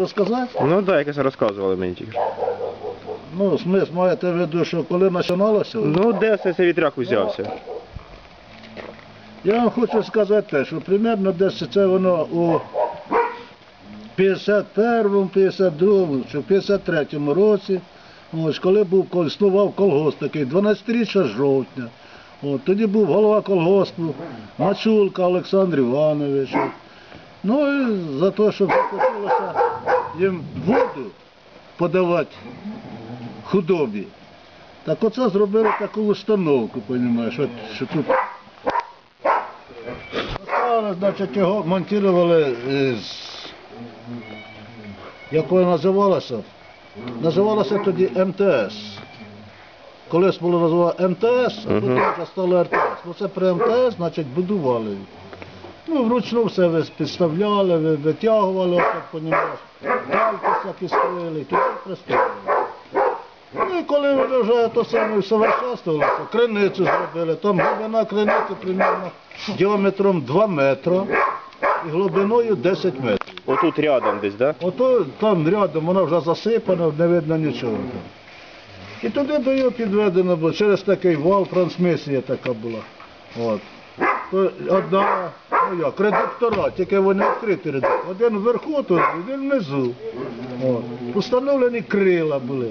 Розказати? Ну так, якось розказували мені тільки. Ну, смисл маєте в виду, що коли починалося? Ну, де все цей вітряк узявся? Я вам хочу сказати те, що примерно десь це воно у 51-му, 52-му, чи 53-му році, ось, коли був існував колгосп такий, 12-річчя жовтня. От, тоді був голова колгоспу, Мачулка Олександр Іванович. Ну і за те, щоб захотілося їм воду подавати худобі. Так оце зробили таку установку, розумієш, от, що тут Поставили, значить, його монтували з... Як воно називалося? Називалося тоді МТС. Колись було називали МТС, а потім вже стало РТС. Ну це при МТС, значить, будували. Ну, вручну все підставляли, ви витягували. Гальки всякі строїли, і туди приставили. Ну і коли вони вже то саме усовершенствувалися, криницю зробили, там глибина криниці примерно діаметром 2 метри і глибиною 10 метрів. Отут рядом десь, так? Ото там рядом воно вже засипано, не видно нічого. там. І туди до його підведено було, через такий вал трансмісія така була. От. То одна, ну як, редуктора, тільки вони відкриті редуктори. Один вверху, тут, один внизу. От. Установлені крила були.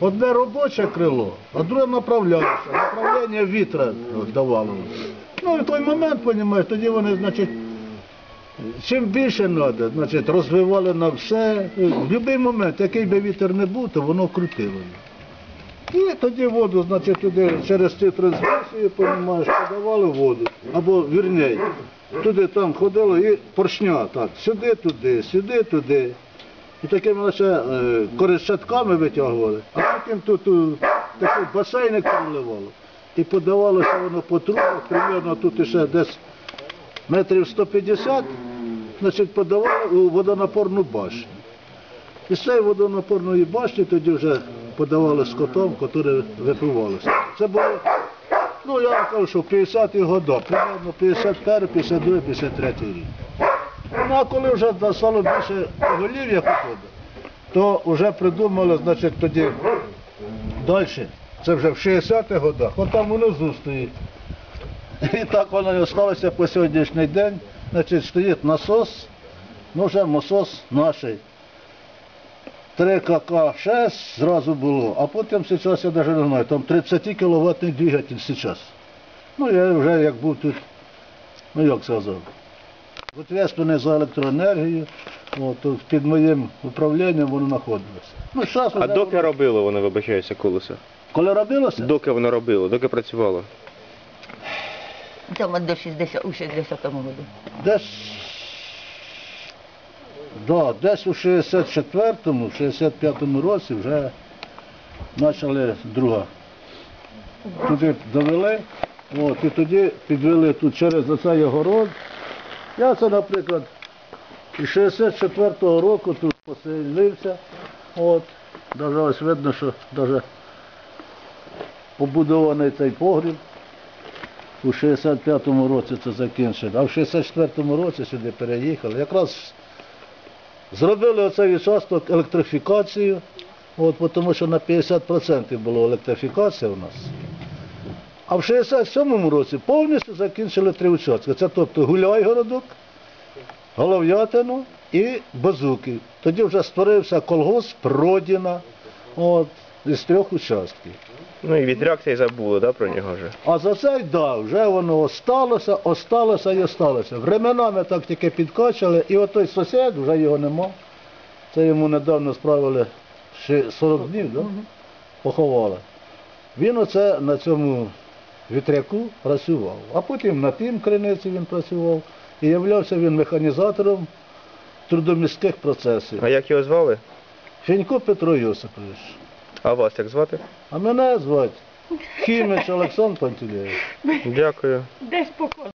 Одне робоче крило, а друге направляюче. Направлення вітра давало. Ну і в той момент, розумієш, тоді вони, значить, Чим більше треба, значить, розвивали на все. В будь-який момент, який би вітер не був, то воно крутило. І тоді воду, значить, туди через ці трансмісії, розумієш, подавали воду. Або вірніше, туди там ходило і поршня, так, сюди, туди, сюди, туди. І такими лише е, витягували, а потім тут у, такий басейник проливало. І подавалося воно по трубах, примерно тут ще десь метрів 150, значить, подавали у водонапорну башню. І з водонапорної башні тоді вже подавали скотом, які випивалися. Це було, ну я кажу, що в 50-ті роки, примерно 51, 52, 53 рік. Ну а коли вже стало більше голів'я походу, то вже придумали, значить, тоді далі. Це вже в 60-х годах, от там внизу стоїть. І так воно і залишилося по сьогоднішній день. Значить, стоїть насос, ну вже насос наш. 3 КК-6 зразу було, а потім зараз я навіть не знаю, там 30 кВт двигатель зараз. Ну я вже як був тут, ну як сказав, відповідальний за електроенергію, от, під моїм управлінням воно знаходилося. Ну, зараз А доки робило воно, вибачаюся, колесо? коли робилося? Доки воно робило, доки працювало? Там до 60, у 60-му году. Десь, да, десь у 64-му, 65-му році вже почали друга. Туди довели, от, і тоді підвели тут через оцей огород. Я це, наприклад, із 64-го року тут поселився. От, даже ось видно, що даже побудований цей погріб. У 65-му році це закінчили, а в 64-му році сюди переїхали. Якраз зробили оцей участок електрифікацію, от, тому що на 50% була електрифікація у нас. А в 67-му році повністю закінчили три участки. Це тобто Гуляйгородок, Голов'ятину і Базуки. Тоді вже створився колгосп Родіна от, із трьох участків. Ну і вітряк цей забули, да, про нього вже? А за цей, да, вже воно осталося, осталося і осталося. Временами так тільки підкачали, і отой сусід, вже його нема. Це йому недавно справили ще 40 днів, да? поховали. Він оце на цьому вітряку працював. А потім на тим криниці він працював. І являвся він механізатором трудомістких процесів. А як його звали? Фінько Петро Йосипович. А вас як звати? А мене звати Хімич Олександр Пантелєєв. Дякую. Десь поколи.